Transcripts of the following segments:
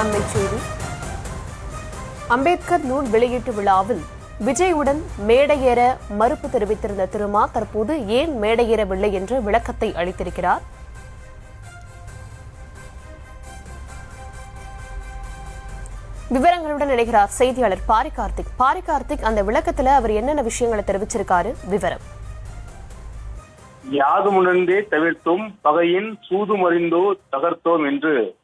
அண்மை செய்தி. அம்பேத்கர் நூல் வெளியீட்டு விழாவில் விஜயுடன் மேடையேற மறுப்பு தெரிவித்திருந்த திருமா தற்போது ஏன் மேடையேறவில்லை என்று விளக்கத்தை அளித்திருக்கிறார். விவரங்களுடன் இணைகிறார் செய்தியாளர் பாரி கார்த்திக் பாரி கார்த்திக் அந்த விளக்கத்துல அவர் என்னென்ன விஷயங்களை தெரிவிச்சிருக்காரு? விவரம். யாதுமுணர்ந்தே தவிர்த்தும் பகையின் சூதுமறிந்தோ தகர்த்தோம் என்று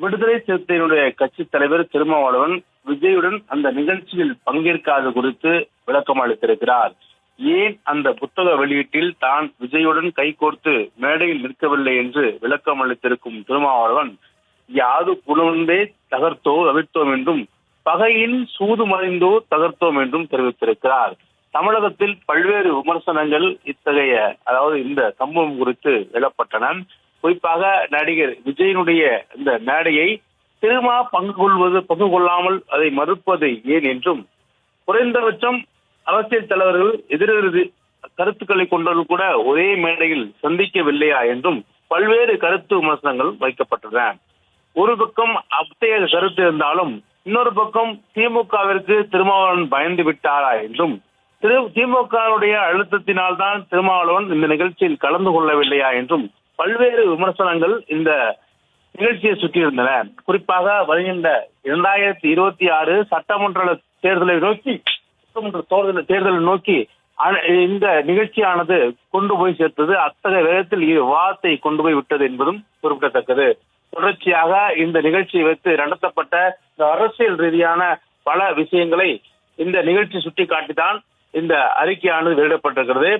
விடுதலை சிறுத்தையினுடைய கட்சி தலைவர் திருமாவளவன் விஜயுடன் அந்த நிகழ்ச்சியில் பங்கேற்காது குறித்து விளக்கம் அளித்திருக்கிறார். ஏன் அந்த புத்தக வெளியீட்டில் தான் விஜயுடன் கைகோர்த்து மேடையில் நிற்கவில்லை என்று விளக்கம் அளித்திருக்கும் திருமாவளவன் யாது புலர்ந்தே தகர்த்தோ தவிர்த்தோம் என்றும் பகையின் சூதுமறிந்தோ தகர்த்தோம் என்றும் தெரிவித்திருக்கிறார். தமிழகத்தில் பல்வேறு விமர்சனங்கள் இத்தகைய அதாவது இந்த சம்பவம் குறித்து எழப்பட்டன குறிப்பாக நடிகர் விஜயனுடைய இந்த மேடையை திருமா பங்கு கொள்வது பங்கு கொள்ளாமல் அதை மறுப்பது ஏன் என்றும் குறைந்தபட்சம் அரசியல் தலைவர்கள் எதிரெதிர் கருத்துக்களை கொண்டவர்கள் கூட ஒரே மேடையில் சந்திக்கவில்லையா என்றும் பல்வேறு கருத்து விமர்சனங்கள் வைக்கப்பட்டன. ஒரு பக்கம் அத்தகைய கருத்து இருந்தாலும் இன்னொரு பக்கம் திமுகவிற்கு திருமாவளவன் பயந்து விட்டாரா என்றும் திரு திமுகவுடைய அழுத்தத்தினால் தான் திருமாவளவன் இந்த நிகழ்ச்சியில் கலந்து கொள்ளவில்லையா என்றும் பல்வேறு விமர்சனங்கள் இந்த நிகழ்ச்சியை சுற்றி இருந்தன. குறிப்பாக வருகின்ற இரண்டாயிரத்தி இருபத்தி ஆறு சட்டமன்ற தேர்தலை நோக்கி சட்டமன்ற தேர்தலை தேர்தலை நோக்கி இந்த நிகழ்ச்சியானது கொண்டு போய் சேர்த்தது. அத்தகைய வேகத்தில் விவாதத்தை கொண்டு போய் விட்டது என்பதும் குறிப்பிடத்தக்கது. தொடர்ச்சியாக இந்த நிகழ்ச்சியை வைத்து நடத்தப்பட்ட இந்த அரசியல் ரீதியான பல விஷயங்களை இந்த நிகழ்ச்சி சுட்டிக்காட்டிதான் இந்த அறிக்கையானது வெளியிடப்பட்டிருக்கிறது.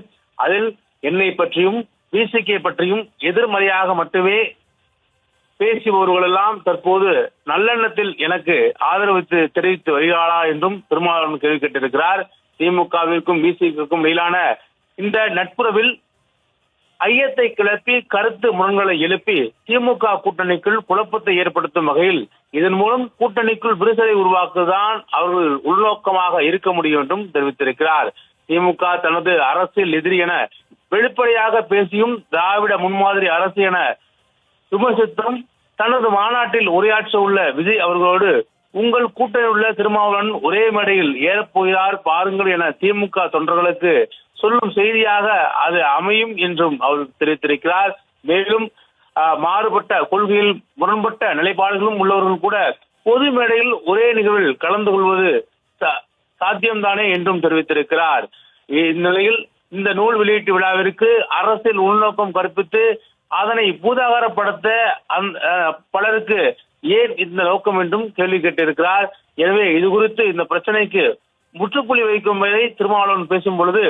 அதில் என்னை பற்றியும் பிசிகே பற்றியும் எதிர்மறையாக மட்டுமே பேசுபவர்கள் எல்லாம் தற்போது நல்லெண்ணத்தில் எனக்கு ஆதரவு தெரிவித்து வருகிறாரா என்றும் திருமாவளவன் கேள்வி கேட்டிருக்கிறார். திமுகவிற்கும் பிசிக்கும் இடையிலான இந்த நட்புறவில் ஐயத்தை கிளப்பி கருத்து முரண்களை எழுப்பி திமுக கூட்டணிக்குள் குழப்பத்தை ஏற்படுத்தும் வகையில் இதன் மூலம் கூட்டணிக்குள் விரிசலை உருவாக்குதான் அவர்கள் உள்நோக்கமாக இருக்க முடியும் என்றும் தெரிவித்திருக்கிறார். திமுக தனது அரசியல் எதிரி என வெளிப்படையாக பேசியும் திராவிட முன்மாதிரி அரசு என விமர்சித்தும் தனது மாநாட்டில் உரையாற்ற உள்ள விஜய் அவர்களோடு உங்கள் கூட்டணியில் உள்ள திருமாவளவன் ஒரே மேடையில் ஏறப்போகிறார் பாருங்கள் என திமுக தொண்டர்களுக்கு சொல்லும் செய்தியாக அது அமையும் என்றும் அவர் தெரிவித்திருக்கிறார். மேலும் மாறுபட்ட கொள்கையில் முரண்பட்ட நிலைப்பாடுகளும் உள்ளவர்கள் கூட பொது மேடையில் ஒரே நிகழ்வில் கலந்து கொள்வது சா- சாத்தியம்தானே என்றும் தெரிவித்திருக்கிறார். இந்நிலையில் இந்த நூல் வெளியீட்டு விழாவிற்கு அரசியல் உள்நோக்கம் கற்பித்து அதனை பூதாகாரப்படுத்த பலருக்கு ஏன் இந்த நோக்கம் என்றும் கேள்வி கேட்டிருக்கிறார். எனவே இது குறித்து இந்த பிரச்சனைக்கு முற்றுப்புள்ளி வைக்கும் வரை திருமாவளவன் பேசும் பொழுது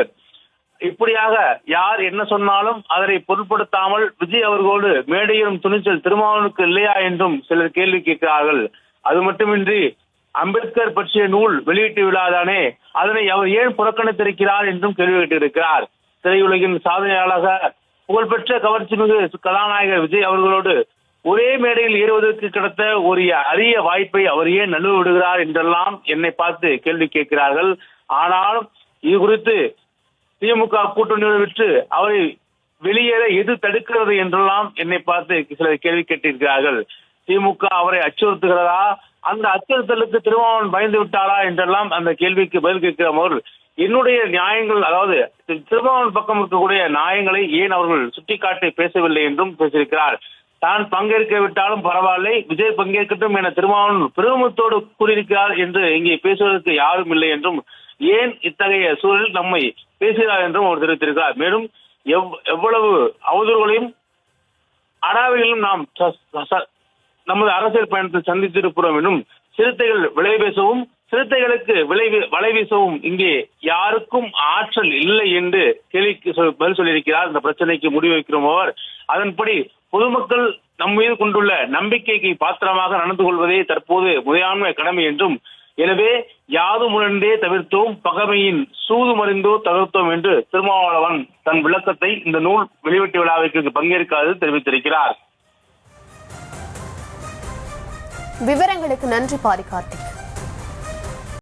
இப்படியாக யார் என்ன சொன்னாலும் அதனை பொருட்படுத்தாமல் விஜய் அவர்களோடு மேடையிலும் துணிச்சல் திருமாவளவனுக்கு இல்லையா என்றும் சிலர் கேள்வி கேட்கிறார்கள். அது மட்டுமின்றி அம்பேத்கர் பற்றிய நூல் வெளியீட்டு விழாதானே? அதனை அவர் ஏன் புறக்கணித்திருக்கிறார் என்றும் கேள்வி கேட்டிருக்கிறார். திரையுலகின் சாதனையாளராக புகழ்பெற்ற கவர்ச்சிமிகு கதாநாயகர் விஜய் அவர்களோடு ஒரே மேடையில் ஏறுவதற்கு கிடைத்த ஒரு அரிய வாய்ப்பை அவர் ஏன் நழுவ விடுகிறார் என்றெல்லாம் என்னை பார்த்து கேள்வி கேட்கிறார்கள். ஆனாலும் இது குறித்து திமுக கூட்டணியோடு விட்டு அவரை வெளியேற எது தடுக்கிறது என்றெல்லாம் என்னை பார்த்து சிலர் கேள்வி கேட்டிருக்கிறார்கள். திமுக அவரை அச்சுறுத்துகிறதா? அந்த அச்சுறுத்தலுக்கு திருமாவளவன் பயந்து விட்டாரா என்றெல்லாம் அந்த கேள்விக்கு பதில் கேட்கிறவர் என்னுடைய நியாயங்கள் அதாவது திருமாவன் திருமாவளவன் பக்கம் இருக்கக்கூடிய நியாயங்களை ஏன் அவர்கள் சுட்டிக்காட்டி பேசவில்லை என்றும் பேசியிருக்கிறார். தான் பங்கேற்க விட்டாலும் பரவாயில்லை விஜய் பங்கேற்கட்டும் என திருமாவளவன் பெருமித்தோடு கூறியிருக்கிறார் என்று இங்கே பேசுவதற்கு யாரும் இல்லை என்றும் ஏன் இத்தகைய சூழல் நம்மை பேசுகிறார் என்றும் அவர் தெரிவித்திருக்கிறார். மேலும் எவ்- எவ்வளவு அவதூறுகளையும் அடாவையிலும் நாம் ச- ச- நமது அரசியல் பயணத்தை சந்தித்திருக்கிறோம் எனும் சிறுத்தைகள் விலை பேசவும் சிறுத்தைகளுக்கு விலை வலை வீசவும் இங்கே யாருக்கும் ஆற்றல் இல்லை என்று கேள்விக்கு பதில் சொல்லியிருக்கிறார். இந்த பிரச்சனைக்கு முடிவு வைக்கிறோம் அவர். அதன்படி பொதுமக்கள் நம் மீது கொண்டுள்ள நம்பிக்கைக்கு பாத்திரமாக நடந்து கொள்வதே தற்போது முறையாண்மை கடமை என்றும் எனவே யாது உணர்ந்தே தவிர்த்தோம் பகமையின் சூது மறிந்தோ தவிர்த்தோம் என்று திருமாவளவன் தன் விளக்கத்தை இந்த நூல் வெளியீட்டு விழாவிற்கு பங்கேற்காது தெரிவித்திருக்கிறார். விவரங்களுக்கு நன்றி பாரி கார்த்திக்.